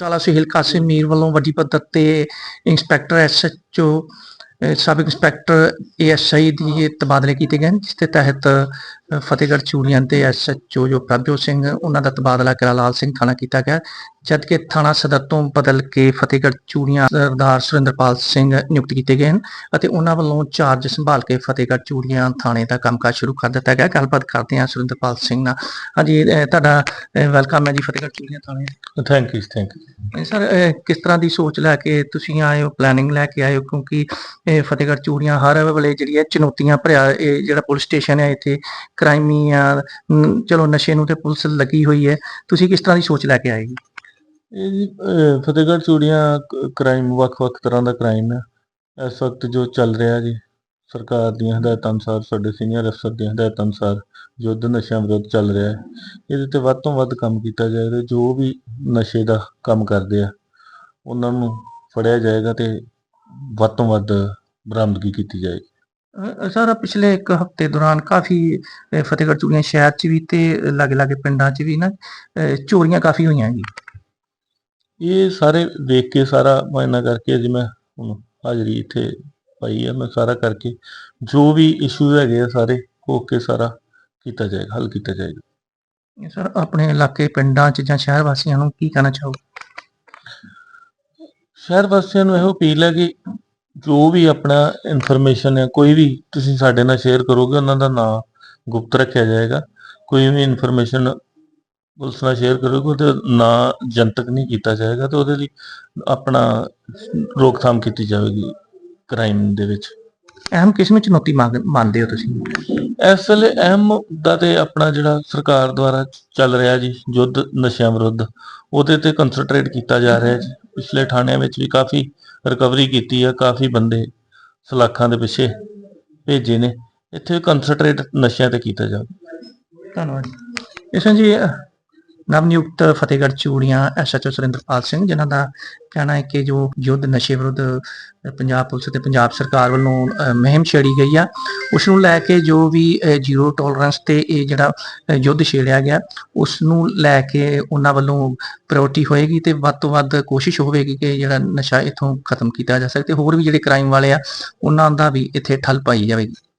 ਟਾਲਾ ਸੁਹੇਲ ਕਾਸਿਮ ਮੀਰ ਵੱਲੋਂ ਵੱਡੀ ਪੱਧਰ ਤੇ inspector SHO sub inspector ASI ਦੀ ਤਬਾਦਲੇ ਕੀਤੇ ਗਏ ਨੇ ਜਿਸ ਦੇ ਤਹਿਤ ਅ, ਫਤਿਹਗੜ੍ਹ ਚੂੜੀਆਂ ਤੇ ਐਸਐਚਓ ਜੋ ਪ੍ਰਭਜੋਤ ਸਿੰਘ ਉਹਨਾਂ ਦਾ ਤਬਾਦਲਾ ਕਰਾ ਲਾਲ ਸਿੰਘ ਥਾਣਾ ਕੀਤਾ ਗਿਆ। ਜਦ ਕਿ ਥਾਣਾ ਸਦਰ ਤੋਂ ਬਦਲ ਕੇ ਫਤਿਹਗੜ੍ਹ ਚੂੜੀਆਂ ਸਰਦਾਰ ਸੁਰਿੰਦਰਪਾਲ ਸਿੰਘ ਨਿਯੁਕਤ ਕੀਤੇ ਗਏ ਹਨ ਅਤੇ ਉਹਨਾਂ ਵੱਲੋਂ ਚਾਰਜ ਸੰਭਾਲ ਕੇ ਫਤਿਹਗੜ੍ਹ ਚੂੜੀਆਂ ਥਾਣੇ ਦਾ ਕੰਮਕਾਜ ਸ਼ੁਰੂ ਕਰ ਦਿੱਤਾ ਗਿਆ। ਗੱਲਬਾਤ ਕਰਦੇ ਹਾਂ ਸੁਰਿੰਦਰਪਾਲ ਸਿੰਘ ਨਾਲ। ਹਾਂਜੀ ਤੁਹਾਡਾ ਵੈਲਕਮ ਹੈ ਜੀ ਫਤਿਹਗੜ੍ਹ ਚੂੜੀਆਂ ਥਾਣੇ। Thank you thank you sir ਕਿਸ ਤਰ੍ਹਾਂ ਦੀ ਸੋਚ ਲੈ ਕੇ ਤੁਸੀਂ ਆਏ ਹੋ ਪਲੈਨਿੰਗ ਲੈ ਕੇ ਆਏ ਹੋ? ਕਿਉਂਕਿ ਇਹ ਫਤਿਹਗੜ੍ਹ ਚੂੜੀਆਂ ਹਰ ਵੇਲੇ ਜਿਹੜੀ ਹੈ ਚੁਣੌਤੀਆਂ ਭਰਿਆ ਇਹ ਜਿਹੜਾ ਪੁਲਿਸ ਸਟੇਸ਼ਨ ਹੈ ਇੱਥੇ ਕ੍ਰਾਈਮੀ ਆ ਚਲੋ ਨਸ਼ੇ ਨੂੰ ਤੇ ਪੁਲਿਸ ਲੱਗੀ ਹੋਈ ਹੈ। ਤੁਸੀਂ ਕਿਸ ਤਰ੍ਹਾਂ ਦੀ ਸੋਚ ਲੈ ਕੇ ਆਏ ਜੀ ਇਹ ਜੀ ਅਹ, ਫਤਿਹਗੜ੍ਹ ਚੂੜੀਆਂ ਕ੍ਰਾਈਮ ਵੱਖ-ਵੱਖ ਤਰ੍ਹਾਂ ਦਾ ਕ੍ਰਾਈਮ ਹੈ। ਇਸ ਵਕਤ ਜੋ ਚੱਲ ਰਿਹਾ ਜੀ ਸਰਕਾਰ ਦੀਆਂ ਹਦਾਇਤਾਂ ਅਨੁਸਾਰ ਸਾਡੇ ਸੀਨੀਅਰ ਅਫਸਰ ਦੀਆਂ ਹਦਾਇਤਾਂ ਅਨੁਸਾਰ ਯੁੱਧ ਨਸ਼ਿਆਂ ਵਿਰੁੱਧ ਚੱਲ ਰਿਹਾ ਹੈ। ਇਹਦੇ ਤੇ ਵੱਧ ਤੋਂ ਵੱਧ ਕੰਮ ਕੀਤਾ ਜਾਏਗਾ ਜੋ ਵੀ ਨਸ਼ੇ ਦਾ ਕੰਮ ਕਰਦੇ ਆ ਉਹਨਾਂ ਨੂੰ ਫੜਿਆ ਜਾਏਗਾ ਤੇ ਵੱਧ ਤੋਂ ਵੱਧ ਬਰਾਮਦਗੀ ਕੀਤੀ ਜਾਏਗੀ। ਅਹ ਸਰ ਪਿਛਲੇ ਇੱਕ ਹਫ਼ਤੇ ਦੌਰਾਨ ਕਾਫੀ ਅਹ ਫਤਿਹਗੜ੍ਹ ਚੂੜੀਆਂ ਸ਼ਹਿਰ 'ਚ ਵੀ ਤੇ ਲਾਗੇ-ਲਾਗੇ ਪਿੰਡਾਂ 'ਚ ਵੀ ਨਾ ਅਹ ਚੋਰੀਆਂ ਕਾਫੀ ਹੋਈਆਂ ਜੀ। ਇਹ ਸਾਰੇ ਵੇਖ ਕੇ ਸਾਰਾ ਮੁਆਇਨਾ ਕਰਕੇ ਅੱਜ ਮੈਂ ਹੁਣ ਹਾਜ਼ਰੀ ਇੱਥੇ ਪਾਈ ਹੈ ਮੈਂ ਸਾਰਾ ਕਰਕੇ ਜੋ ਵੀ ਇਸ਼ੂ ਹੈਗੇ ਆ ਸਾਰੇ ਹੋ ਕੇ ਸਾਰਾ ਕੀਤਾ ਜਾਏਗਾ ਹੱਲ ਕੀਤਾ ਜਾਏਗਾ। ਸਰ ਆਪਣੇ ਇਲਾਕੇ ਪਿੰਡਾਂ 'ਚ ਜਾਂ ਸ਼ਹਿਰ ਵਾਸੀਆਂ ਨੂੰ ਕੀ ਕਹਿਣਾ ਚਾਹੋਗੇ? ਸ਼ਹਿਰ ਵਾਸੀਆਂ ਨੂੰ ਇਹੋ ਅਪੀਲ ਹੈ ਕਿ ਜੋ ਵੀ ਆਪਣਾ ਇਨਫੋਰਮੇਸ਼ਨ ਹੈ ਕੋਈ ਵੀ ਤੁਸੀਂ ਸਾਡੇ ਨਾਲ ਸ਼ੇਅਰ ਕਰੋਗੇ ਉਹਨਾਂ ਦਾ ਨਾਮ ਗੁਪਤ ਰੱਖਿਆ ਜਾਏਗਾ। ਕੋਈ ਵੀ ਇਨਫੋਰਮੇਸ਼ਨ ਪੁਲਿਸ ਨਾਲ ਸ਼ੇਅਰ ਕਰੋਗੇ ਉਹਦਾ ਨਾਂ ਜਨਤਕ ਨਹੀਂ ਕੀਤਾ ਜਾਏਗਾ ਤੇ ਉਹਦੇ ਲਈ ਆਪਣਾ ਰੋਕਥਾਮ ਕੀਤੀ ਜਾਵੇਗੀ ਕ੍ਰਾਈਮ ਦੇ ਵਿੱਚ। ਅਹਿਮ ਕਿਸਮ ਚੁਣੌਤੀ ਮੰਗ- ਮੰਨਦੇ ਹੋ ਤੁਸੀਂ? ਇਸ ਵੇਲੇ ਅਹਿਮ ਮੁੱਦਾ ਤੇ ਆਪਣਾ ਜਿਹੜਾ ਸਰਕਾਰ ਦੁਆਰਾ ਚੱਲ ਰਿਹਾ ਜੀ ਯੁੱਧ ਨਸ਼ਿਆਂ ਵਿਰੁੱਧ ਉਹਦੇ ਤੇ ਕਨਸੈਂਟਰੇਟ ਕੀਤਾ ਜਾ ਰਿਹਾ ਜੀ। ਪਿਛਲੇ ਥਾਣਿਆਂ ਵਿੱਚ ਵੀ ਕਾਫੀ ਰਿਕਵਰੀ ਕੀਤੀ ਆ ਕਾਫੀ ਬੰਦੇ ਸਲਾਖਾਂ ਦੇ ਪਿੱਛੇ ਭੇਜੇ ਨੇ। ਇੱਥੇ ਕਨਸੈਂਟਰੇਟ ਨਸ਼ਿਆਂ ਤੇ ਕੀਤਾ ਜਾਵੇ। ਧੰਨਵਾਦ ਇਸ ਵਿੱਚ ਜੀ ਨਵਨਿਯੁਕਤ ਫਤਿਹਗੜ੍ਹ ਚੂੜੀਆਂ ਐਸਐਚਓ ਸੁਰਿੰਦਰਪਾਲ ਸਿੰਘ ਜਿਨ੍ਹਾਂ ਦਾ ਕਹਿਣਾ ਹੈ ਕਿ ਜੋ ਯੁੱਧ ਨਸ਼ੇ ਵਿਰੁੱਧ ਪੰਜਾਬ ਪੁਲਿਸ ਤੇ ਪੰਜਾਬ ਸਰਕਾਰ ਵੱਲੋਂ ਅਹ, ਮੁਹਿੰਮ ਛੇੜੀ ਗਈ ਆ ਉਸ ਨੂੰ ਲੈ ਕੇ ਜੋ ਵੀ ਜ਼ੀਰੋ ਟੋਲਰੈਂਸ ਤੇ ਇਹ ਜਿਹੜਾ ਯੁੱਧ ਛੇੜਿਆ ਗਿਆ ਉਸ ਨੂੰ ਲੈ ਕੇ ਉਹਨਾਂ ਵੱਲੋਂ ਪ੍ਰਾਇੋਰਟੀ ਹੋਏਗੀ ਤੇ ਵੱਧ ਤੋਂ ਵੱਧ ਕੋਸ਼ਿਸ਼ ਹੋਵੇਗੀ ਕਿ ਜਿਹੜਾ ਨਸ਼ਾ ਇਥੋਂ ਖਤਮ ਕੀਤਾ ਜਾ ਸਕੇ ਤੇ ਹੋਰ ਵੀ ਜਿਹੜੇ ਕ੍ਰਾਈਮ ਵਾਲੇ ਆ ਉਹਨਾਂ ਦਾ ਵੀ ਇੱਥੇ ਠੱਲ ਪਾਈ ਜਾਵੇਗੀ।